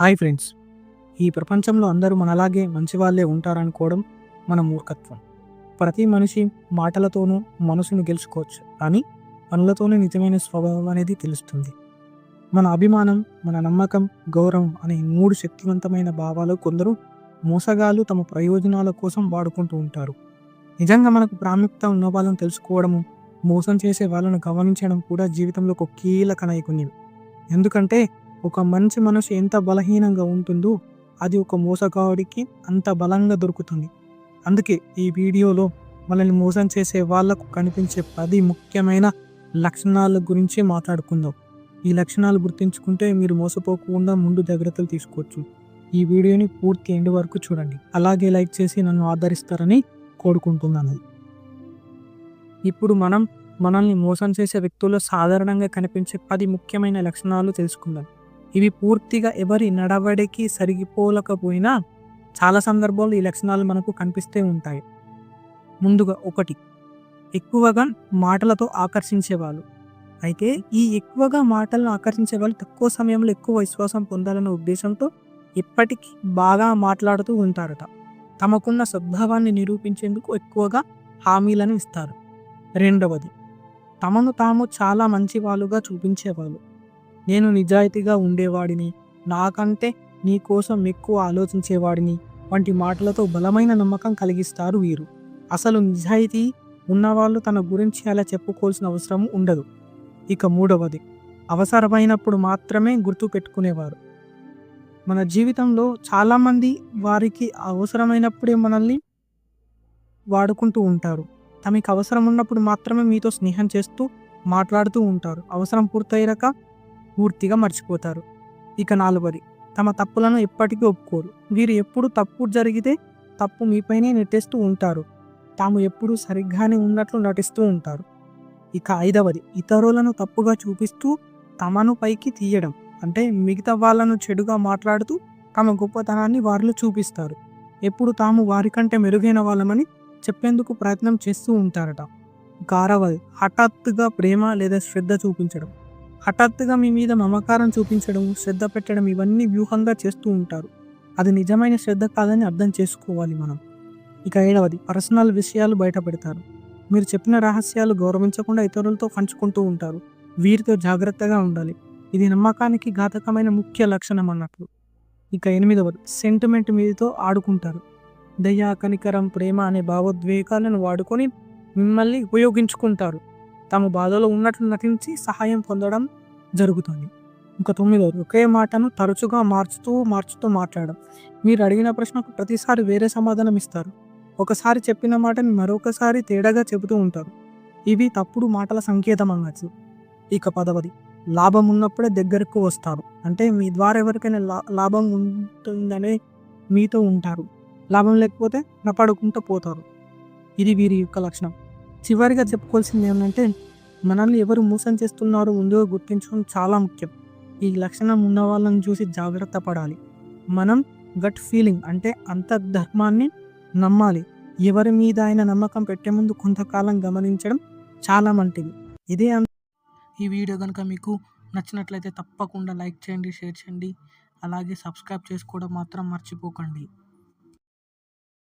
Hi friends. ఈ ప్రపంచంలో అందరూ మనలాగే మంచి వాళ్ళే ఉంటారనుకోవడం మన మూర్ఖత్వం. ప్రతి మనిషి మాటలతోనూ మనసును గెలుచుకోవచ్చు. కానీ పనులతోనే నిజమైన స్వభావం అనేది తెలుస్తుంది. మన అభిమానం మన నమ్మకం గౌరవం అనే మూడు శక్తివంతమైన భావాలు కొందరు మోసగాళ్ళు తమ ప్రయోజనాల కోసం వాడుకుంటూ ఉంటారు. నిజంగా మనకు ప్రాముఖ్యత ఉన్న వాళ్ళని తెలుసుకోవడము మోసం చేసే వాళ్ళను గమనించడం కూడా జీవితంలో ఒక కీలక నైపుణ్యం. ఎందుకంటే ఒక మంచి మనసు ఎంత బలహీనంగా ఉంటుందో అది ఒక మోసగాడికి అంత బలంగా దొరుకుతుంది. అందుకే ఈ వీడియోలో మనల్ని మోసం చేసే వాళ్ళకు కనిపించే పది ముఖ్యమైన లక్షణాల గురించి మాట్లాడుకుందాం. ఈ లక్షణాలు గుర్తుంచుకుంటే మీరు మోసపోకుండా ముందు జాగ్రత్తలు తీసుకోవచ్చు. ఈ వీడియోని పూర్తి ఎండ్ వరకు చూడండి. అలాగే లైక్ చేసి నన్ను ఆదరిస్తారని కోరుకుంటున్నాను. ఇప్పుడు మనం మనల్ని మోసం చేసే వ్యక్తుల్లో సాధారణంగా కనిపించే పది ముఖ్యమైన లక్షణాలు తెలుసుకుందాం. ఇవి పూర్తిగా ఎవరి నడవడికి సరిగిపోలేకపోయినా చాలా సందర్భాల్లో ఈ లక్షణాలు మనకు కనిపిస్తూ ఉంటాయి. ముందుగా ఒకటి ఎక్కువగా మాటలతో ఆకర్షించేవాళ్ళు. అయితే ఈ ఎక్కువగా మాటలను ఆకర్షించే వాళ్ళు తక్కువ సమయంలో ఎక్కువ విశ్వాసం పొందాలన్న ఉద్దేశంతో ఇప్పటికీ బాగా మాట్లాడుతూ ఉంటారట. తమకున్న స్వభావాన్ని నిరూపించేందుకు ఎక్కువగా హామీలను ఇస్తారు. రెండవది తమను తాము చాలా మంచి వాళ్ళుగా చూపించేవాళ్ళు. నేను నిజాయితీగా ఉండేవాడిని. నాకంటే నీకోసం ఎక్కువ ఆలోచించేవాడిని. వంటి మాటలతో బలమైన నమ్మకం కలిగిస్తారు వీరు. అసలు నిజాయితీ ఉన్నవాళ్ళు తన గురించి అలా చెప్పుకోవాల్సిన అవసరం ఉండదు. ఇక మూడవది అవసరమైనప్పుడు మాత్రమే గుర్తు పెట్టుకునేవారు. మన జీవితంలో చాలామంది వారికి అవసరమైనప్పుడే మనల్ని వాడుకుంటూ ఉంటారు. తమకు అవసరం ఉన్నప్పుడు మాత్రమే మీతో స్నేహం చేస్తూ మాట్లాడుతూ ఉంటారు. అవసరం పూర్తయ్యాక పూర్తిగా మర్చిపోతారు. ఇక నాలుగవది తమ తప్పులను ఎప్పటికీ ఒప్పుకోరు. వీరు ఎప్పుడు తప్పు జరిగితే తప్పు మీపైనే నెట్టేస్తూ ఉంటారు. తాము ఎప్పుడు సరిగ్గానే ఉన్నట్లు నటిస్తూ ఉంటారు. ఇక ఐదవది ఇతరులను తప్పుగా చూపిస్తూ తమను పైకి తీయడం. అంటే మిగతా వాళ్ళను చెడుగా మాట్లాడుతూ తమ గొప్పతనాన్ని వారిలో చూపిస్తారు. ఎప్పుడు తాము వారికంటే మెరుగైన వాళ్ళమని చెప్పేందుకు ప్రయత్నం చేస్తూ ఉంటారట. గారవది హఠాత్తుగా ప్రేమ లేదా శ్రద్ధ చూపించడం. హఠాత్తుగా మీ మీద మమకారం చూపించడం శ్రద్ధ పెట్టడం ఇవన్నీ వ్యూహంగా చేస్తూ ఉంటారు. అది నిజమైన శ్రద్ధ కాదని అర్థం చేసుకోవాలి మనం. ఇక ఏడవది పర్సనల్ విషయాలు బయట పెడతారు మీరు చెప్పిన రహస్యాలు గౌరవించకుండా ఇతరులతో పంచుకుంటూ ఉంటారు. వీరితో జాగ్రత్తగా ఉండాలి. ఇది నమ్మకానికి ఘాతకమైన ముఖ్య లక్షణం అన్నట్లు. ఇక ఎనిమిదవది సెంటిమెంట్ మీదతో ఆడుకుంటారు. దయ కనికరం ప్రేమ అనే భావోద్వేగాలను వాడుకొని మిమ్మల్ని ఉపయోగించుకుంటారు. తమ బాధలో ఉన్నట్లు నటించి సహాయం పొందడం జరుగుతుంది. ఇంకా తొమ్మిదవది ఒకే మాటను తరచుగా మార్చుతూ మార్చుతూ మాట్లాడడం. మీరు అడిగిన ప్రశ్నకు ప్రతిసారి వేరే సమాధానం ఇస్తారు. ఒకసారి చెప్పిన మాటని మరొకసారి తేడాగా చెబుతూ ఉంటారు. ఇవి తప్పుడు మాటల సంకేతం అనవచ్చు ఇక పదవది లాభం ఉన్నప్పుడే దగ్గరకు వస్తారు. అంటే మీ ద్వారా ఎవరికైనా లా లాభం ఉంటుందనే మీతో ఉంటారు. లాభం లేకపోతే నపడుకుంటూ పోతారు. ఇది వీరి యొక్క లక్షణం. చివరిగా చెప్పుకోవాల్సింది ఏంటంటే మనల్ని ఎవరు మోసం చేస్తున్నారో ముందుగా గుర్తించడం చాలా ముఖ్యం. ఈ లక్షణం ఉన్న వాళ్ళని చూసి జాగ్రత్త పడాలి. మనం గట్ ఫీలింగ్ అంటే అంతర్ధర్మాన్ని నమ్మాలి. ఎవరి మీద ఆయన నమ్మకం పెట్టే ముందు కొంతకాలం గమనించడం చాలా మంటిది ఇదే ఈ వీడియో కనుక మీకు నచ్చినట్లయితే తప్పకుండా లైక్ చేయండి షేర్ చేయండి. అలాగే సబ్స్క్రైబ్ చేసుకోవడం మాత్రం మర్చిపోకండి.